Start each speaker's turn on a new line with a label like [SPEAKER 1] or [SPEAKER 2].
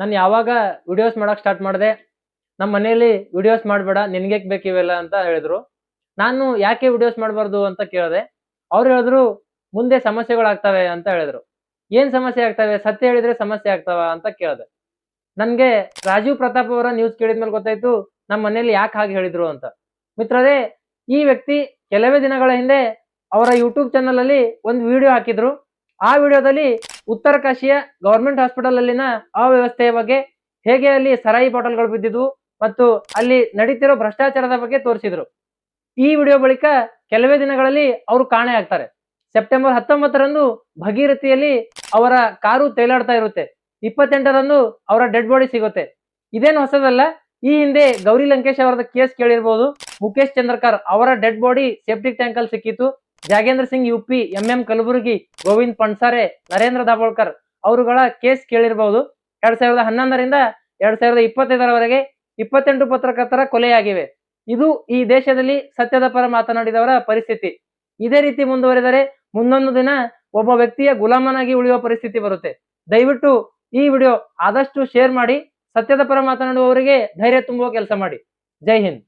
[SPEAKER 1] ನಾನು ಯಾವಾಗ ವಿಡಿಯೋಸ್ ಮಾಡೋಕೆ ಸ್ಟಾರ್ಟ್ ಮಾಡಿದೆ ನಮ್ಮ ಮನೆಯಲ್ಲಿ ವಿಡಿಯೋಸ್ ಮಾಡಬೇಡ ನಿನ್ಗೆ ಬೇಕಿವೆಲ್ಲ ಅಂತ ಹೇಳಿದ್ರು. ನಾನು ಯಾಕೆ ವಿಡಿಯೋಸ್ ಮಾಡಬಾರ್ದು ಅಂತ ಕೇಳಿದೆ, ಅವ್ರು ಹೇಳಿದ್ರು, ಮುಂದೆ ಸಮಸ್ಯೆಗಳಾಗ್ತವೆ ಅಂತ ಹೇಳಿದ್ರು. ಏನ್ ಸಮಸ್ಯೆ ಆಗ್ತವೆ? ಸತ್ಯ ಹೇಳಿದ್ರೆ ಸಮಸ್ಯೆ ಆಗ್ತಾವ ಅಂತ ಕೇಳಿದೆ. ನನಗೆ ರಾಜೀವ್ ಪ್ರತಾಪ್ ಅವರ ನ್ಯೂಸ್ ಕೇಳಿದ್ಮೇಲೆ ಗೊತ್ತಾಯ್ತು ನಮ್ಮ ಮನೆಯಲ್ಲಿ ಯಾಕೆ ಹಾಗೆ ಹೇಳಿದ್ರು ಅಂತ. ಮಿತ್ರರೇ, ಈ ವ್ಯಕ್ತಿ ಕೆಲವೇ ದಿನಗಳ ಹಿಂದೆ ಅವರ ಯೂಟ್ಯೂಬ್ ಚಾನಲಲ್ಲಿ ಒಂದು ವಿಡಿಯೋ ಹಾಕಿದ್ರು. ಆ ವಿಡಿಯೋದಲ್ಲಿ ಉತ್ತರ ಕಾಶಿಯ ಗವರ್ಮೆಂಟ್ ಹಾಸ್ಪಿಟಲ್ ಅಲ್ಲಿನ ಅವ್ಯವಸ್ಥೆಯ ಬಗ್ಗೆ ಹೇಗೆ ಅಲ್ಲಿ ಸರಾಯಿ ಬಾಟಲ್ಗಳು ಬಿದ್ದಿದ್ವು ಮತ್ತು ಅಲ್ಲಿ ನಡೀತಿರೋ ಭ್ರಷ್ಟಾಚಾರದ ಬಗ್ಗೆ ತೋರಿಸಿದ್ರು. ಈ ವಿಡಿಯೋ ಬಳಿಕ ಕೆಲವೇ ದಿನಗಳಲ್ಲಿ ಅವರು ಕಾಣೆ ಆಗ್ತಾರೆ. ಸೆಪ್ಟೆಂಬರ್ ಹತ್ತೊಂಬತ್ತರಂದು ಭಗೀರಥಿಯಲ್ಲಿ ಅವರ ಕಾರು ತೇಲಾಡ್ತಾ ಇರುತ್ತೆ. ಇಪ್ಪತ್ತೆಂಟರಂದು ಅವರ ಡೆಡ್ ಬಾಡಿ ಸಿಗುತ್ತೆ. ಇದೇನು ಹೊಸದಲ್ಲ, ಈ ಹಿಂದೆ ಗೌರಿ ಲಂಕೇಶ್ ಅವರದ ಕೇಸ್ ಕೇಳಿರ್ಬೋದು. ಮುಖೇಶ್ ಚಂದ್ರಕರ್ ಅವರ ಡೆಡ್ ಬಾಡಿ ಸೆಪ್ಟಿಕ್ ಟ್ಯಾಂಕ್ ಅಲ್ಲಿ ಸಿಕ್ಕಿತ್ತು. Jagendra Singh, U P, M Kalburgi, Govind Pansare Narendra Dabholkar ಅವರುಗಳ ಕೇಸ್ ಕೇಳಿರಬಹುದು ಎರಡ್ ಸಾವಿರದ ಹನ್ನೊಂದರಿಂದ ಎರಡ್ ಸಾವಿರದ ಇಪ್ಪತ್ತೈದರವರೆಗೆ ಇಪ್ಪತ್ತೆಂಟು ಪತ್ರಕರ್ತರ ಕೊಲೆಯಾಗಿವೆ. ಇದು ಈ ದೇಶದಲ್ಲಿ ಸತ್ಯದ ಪರ ಮಾತನಾಡಿದವರ ಪರಿಸ್ಥಿತಿ. ಇದೇ ರೀತಿ ಮುಂದುವರೆದರೆ ಮುಂದೊಂದು ದಿನ ಒಬ್ಬ ವ್ಯಕ್ತಿಯ ಗುಲಾಮನಾಗಿ ಉಳಿಯುವ ಪರಿಸ್ಥಿತಿ ಬರುತ್ತೆ. ದಯವಿಟ್ಟು ಈ ವಿಡಿಯೋ ಆದಷ್ಟು ಶೇರ್ ಮಾಡಿ, ಸತ್ಯದ ಪರ ಮಾತನಾಡುವವರಿಗೆ ಧೈರ್ಯ ತುಂಬುವ ಕೆಲಸ ಮಾಡಿ. ಜೈ ಹಿಂದ್.